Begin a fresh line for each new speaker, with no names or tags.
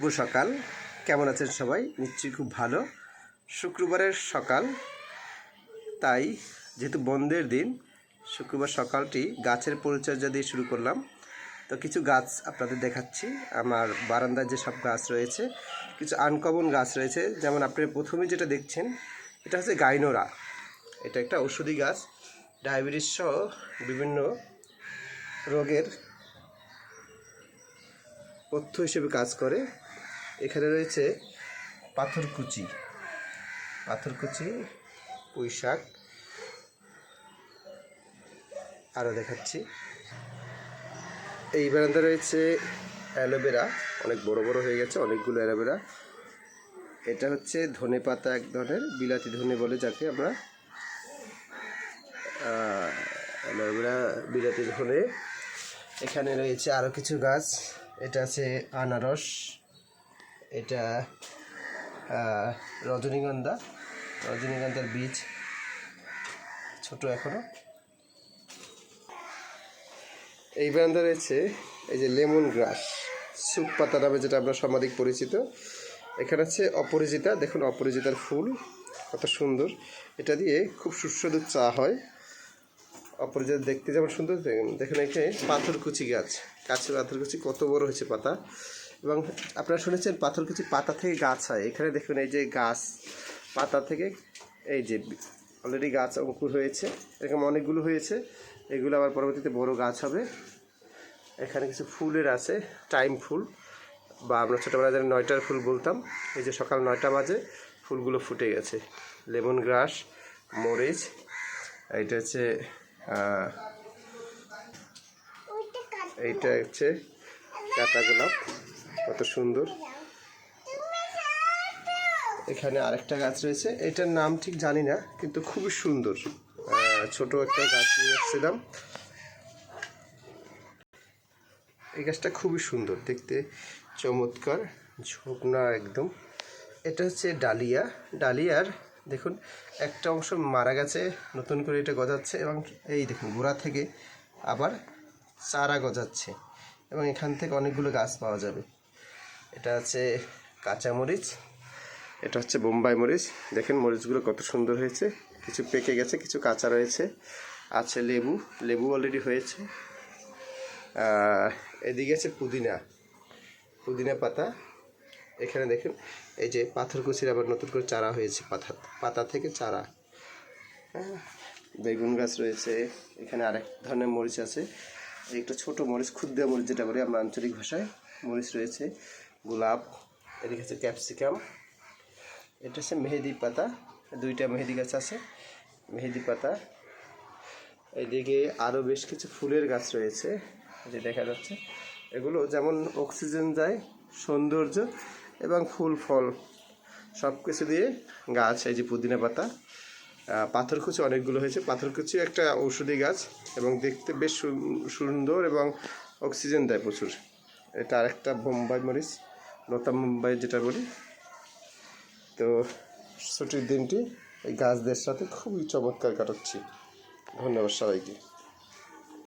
শুভ সকাল। কেমন আছেন সবাই? নিশ্চয়ই খুব ভালো। শুক্রবারের সকাল। তাই যেহেতু বন্ধের দিন, শুক্রবার সকালটি গাছের পরিচর্যা দিয়ে শুরু করলাম। তো কিছু গাছ আপনাদের দেখাচ্ছি। আমার বারান্দায় যে সব গাছ রয়েছে, কিছু আনকমন গাছ রয়েছে। যেমন আপনি প্রথমে যেটা দেখছেন, এটা হচ্ছে গাইনোরা। এটা একটা ঔষধি গাছ। ডায়াবেটিস সহ বিভিন্ন রোগের তথ্য হিসেবে কাজ করে। এখানে রয়েছে পাথরকুচি পাথরকুচি পুঁই শাক। আরও দেখাচ্ছি। এই বারান্দা রয়েছে অ্যালোভেরা। অনেক বড় বড় হয়ে গেছে, অনেকগুলো অ্যালোভেরা। এটা হচ্ছে ধনে পাতা এক ধরনের, বিলাতি ধনে বলে যাকে আমরা অ্যালোভেরা, বিলাতি ধনে। এখানে রয়েছে আরও কিছু গাছ। এটা আছে আনারস। এটা রজনীগন্ধা, রজনীগন্ধার বীজ, ছোট এখনও। এই বারান্দা রয়েছে, এই যে লেমন গ্রাস সুপ পাতা নামে যেটা আমরা সমাধিক পরিচিত। এখানে আছে অপরাজিতা দেখুন অপরাজিতার ফুল, কত সুন্দর। এটা দিয়ে খুব সুস্বাদু চা হয়। অপরাজিতা দেখতে যেমন সুন্দর দেখুন দেখুন এখানে পাথরকুচি গাছ গাছের পাথরকুচি, কত বড় হয়েছে পাতা। এবং আপনারা শুনেছেন পাথর কিছু পাতা থেকে গাছ হয়। এখানে দেখুন এই যে গাছ পাতা থেকে এই যে অলরেডি গাছ অঙ্কুর হয়েছে। এরকম অনেকগুলো হয়েছে। এগুলো আবার পরবর্তীতে বড় গাছ হবে। এখানে কিছু ফুলের আছে টাইম ফুল বা আমরা ছোটোবেলায় যেন নয়টার ফুল বলতাম এই যে সকাল নয়টা বাজে ফুলগুলো ফুটে গেছে। লেমন গ্রাস মরিচ এইটা হচ্ছে এইটা হচ্ছে কাটা গোলাপ। কত সুন্দর। এখানে আরেকটা গাছ রয়েছে। এটার নাম ঠিক জানি না, কিন্তু খুবই সুন্দর। ছোট একটা গাছ নিয়ে এসেছিলাম। এই গাছটা খুবই সুন্দর, দেখতে চমৎকার, ঝোপনা একদম। এটা হচ্ছে ডালিয়া। ডালিয়ার, দেখুন, একটা অংশ মারা গেছে, নতুন করে এটা গজাচ্ছে এবং এই দেখুন, গোড়া থেকে আবার চারা গজাচ্ছে এবং এখান থেকে অনেকগুলো গাছ পাওয়া যাবে। এটা আছে কাঁচামরিচ এটা হচ্ছে বোম্বাই মরিচ। দেখেন মরিচগুলো কত সুন্দর হয়েছে। কিছু পেকে গেছে কিছু কাঁচা রয়েছে। আছে লেবু লেবু অলরেডি হয়েছে। এদিকে আছে পুদিনা পুদিনা পাতা। এখানে দেখেন এই যে পাথরকুচির আবার নতুন করে চারা হয়েছে পাতা পাতা থেকে চারা। হ্যাঁ, বেগুন গাছ রয়েছে। এখানে আরেক ধরনের মরিচ আছে। একটা ছোট মরিচ ক্ষুদ্র মরিচ যেটা বলি আমরা আঞ্চলিক ভাষায় মরিচ রয়েছে। গোলাপ, এদিকে আছে ক্যাপসিকাম, এটা হচ্ছে মেহেদি পাতা, দুইটা মেহেদি গাছ আছে, মেহেদি পাতা। এদিকে আরও বেশ কিছু ফুলের গাছ রয়েছে যে দেখা যাচ্ছে। এগুলো যেমন অক্সিজেন যায় সৌন্দর্য এবং ফুল, ফল সব কিছু দিয়ে গাছ, এই যে পুদিনা পাতা। পাথরকুচি অনেকগুলো হয়েছে। পাথরকুচি একটা ঔষধি গাছ এবং দেখতে বেশ সুন্দর এবং অক্সিজেন দেয় প্রচুর। এটা আরেকটা বোম্বাই মরিচ। লতা মুম্বাই যেটা বলি। তো ছুটির দিনটি এই গাছদের সাথে খুবই চমৎকার কাটাচ্ছি। ধন্যবাদ সবাইকে।